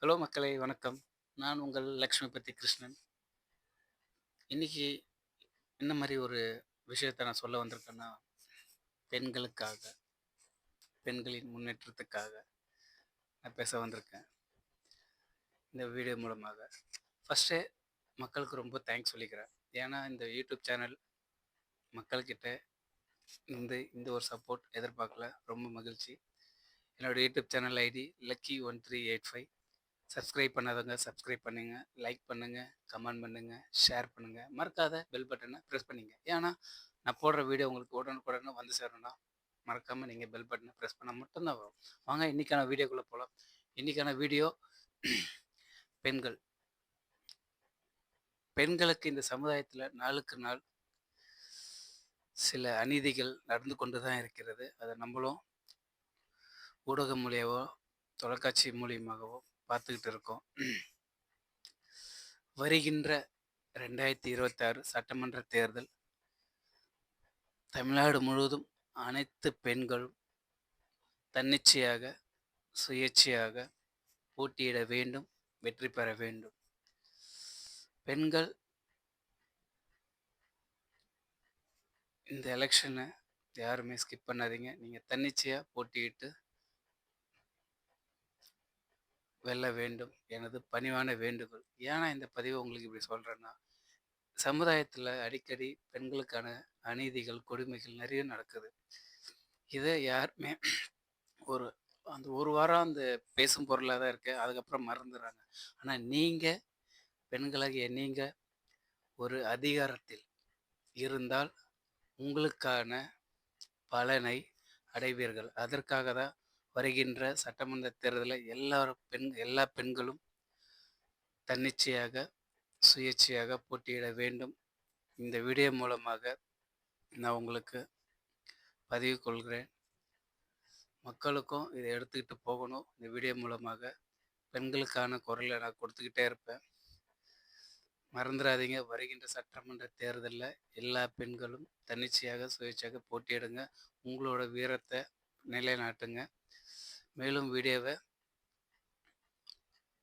Hello மக்களே வணக்கம். நான் உங்கள் லக்ஷ்மிபதி கிருஷ்ணன். இன்னைக்கு என்ன மாதிரி ஒரு விஷயத்தை நான் சொல்ல வந்திருக்கேன்னா பெண்களுக்காக பெண்களின் முன்னேற்றத்துக்காக நான் பேச வந்திருக்கேன். இந்த வீடியோ மூலமாக. ஃபஸ்ட்டு மக்களுக்கு ரொம்ப தேங்க்ஸ் சொல்லிக்கிறேன். ஏன்னா இந்த யூடியூப் சேனல் மக்கள்கிட்ட இந்த இந்த ஒரு சப்போர்ட் எதிர்பார்க்கல. ரொம்ப மகிழ்ச்சி. என்னோடய YouTube channel ID lucky one three eight five subscribe பண்ணாதவங்க சப்ஸ்கிரைப் பண்ணுங்க லைக் பண்ணுங்க கமெண்ட் பண்ணுங்க ஷேர் பண்ணுங்க. மறக்காத பெல் பட்டனை ப்ரெஸ் பண்ணிங்க. ஏன்னா நான் போடுற வீடியோ உங்களுக்கு உடனுக்குடனே வந்து சேரணும்னா மறக்காம நீங்கள் பெல் பட்டனை ப்ரெஸ் பண்ணால் மட்டும்தான் வரும். வாங்க இன்னைக்கான வீடியோக்குள்ளே போகலாம் இன்னைக்கான வீடியோ பெண்கள். பெண்களுக்கு இந்த சமுதாயத்தில் நாளுக்கு நாள் சில அநீதிகள் நடந்து கொண்டு தான் இருக்கிறது. அதை நம்மளும் ஊடகம் மூலியவோ தொலைக்காட்சி மூலியமாகவோ பார்த்துக்கிட்டு இருக்கோம். வருகின்ற ரெண்டாயிரத்தி இருபத்தாறு சட்டமன்ற தேர்தல் தமிழ்நாடு முழுவதும் அனைத்து பெண்களும் தன்னிச்சையாக சுயேட்சையாக போட்டியிட வேண்டும் வெற்றி பெற வேண்டும். பெண்கள் இந்த எலெக்ஷனை யாருமே ஸ்கிப் பண்ணாதீங்க. நீங்கள் தன்னிச்சையாக போட்டியிட்டு வெல்ல வேண்டும். எனது பணிவான வேண்டுகோள். ஏன்னா இந்த பதிவை உங்களுக்கு இப்படி சொல்கிறேன்னா சமுதாயத்தில் அடிக்கடி பெண்களுக்கான அநீதிகள் கொடுமைகள் நிறைய நடக்குது. இதை யாருமே ஒரு அந்த ஒரு வாரம் அந்த பேசும் பொருளாக தான் இருக்குது அதுக்கப்புறம் மறந்துடுறாங்க. ஆனால் நீங்கள் பெண்களாகிய நீங்கள் ஒரு அதிகாரத்தில் இருந்தால் உங்களுக்கான பலனை அடைவீர்கள். அதற்காக தான் வருகின்ற சட்டமன்ற தேர்தலில் எல்லா பெண் எல்லா பெண்களும் தன்னிச்சையாக சுயேட்சையாக போட்டியிட வேண்டும். இந்த வீடியோ மூலமாக நான் உங்களுக்கு பதிவு கொள்கிறேன். மக்களுக்கும் இதை எடுத்துக்கிட்டு போகணும். இந்த வீடியோ மூலமாக பெண்களுக்கான குரலை நான் கொடுத்துக்கிட்டே இருப்பேன். மறந்துடாதீங்க. வருகின்ற சட்டமன்ற தேர்தலில் எல்லா பெண்களும் தன்னிச்சையாக சுயேட்சையாக போட்டியிடுங்க. உங்களோட வீரத்தை நிலைநாட்டுங்க. மேலும் வீடியோவை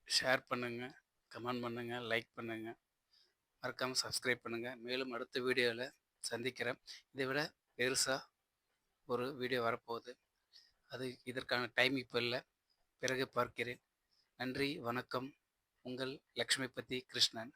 ஷேர் பண்ணுங்கள் கமெண்ட் பண்ணுங்கள் லைக் பண்ணுங்கள் மறக்காமல் சப்ஸ்கிரைப் பண்ணுங்கள் மேலும் அடுத்த வீடியோவில் சந்திக்கிறேன். இதை விட பெருசாக ஒரு வீடியோ வரப்போகுது. அது இதற்கான டைம் இப்போ இல்லை. பிறகு பார்க்கிறேன். நன்றி வணக்கம். உங்கள் லக்ஷ்மிபதி கிருஷ்ணன்.